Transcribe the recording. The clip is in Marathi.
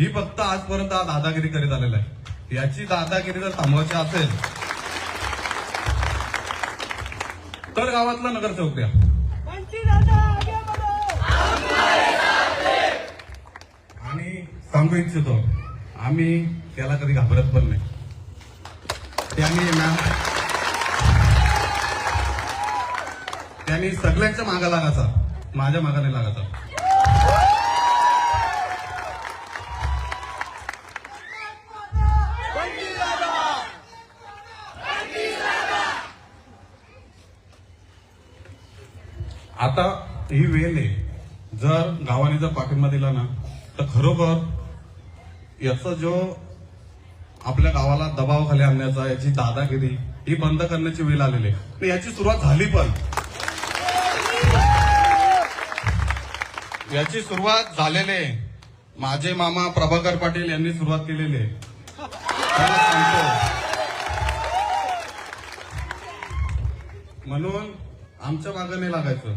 ही फक्त आजपर्यंत हा दादागिरी करीत आलेला आहे. याची दादागिरी जर थांबवायची असेल तर गावातला नगरसेवक द्या. आणि सांगू इच्छितो आम्ही त्याला कधी घाबरत पण नाही. त्यांनी ना त्यांनी सगळ्यांच्या मागा लागायचा माझ्या मागाने लागायचा. आता ही वेळ आहे. जर गावाने जर पाठिंबा दिला ना तर खरोखर याचा जो आपल्या गावाला दबावाखाली आणण्याचा याची दादागिरी ही बंद करण्याची वेळ आलेली आहे. याची सुरुवात झाली पण. याची सुरुवात झालेली आहे. माझे मामा प्रभाकर पाटील यांनी सुरुवात केलेली आहे. म्हणून आमच्या मागे नाही लागायचं.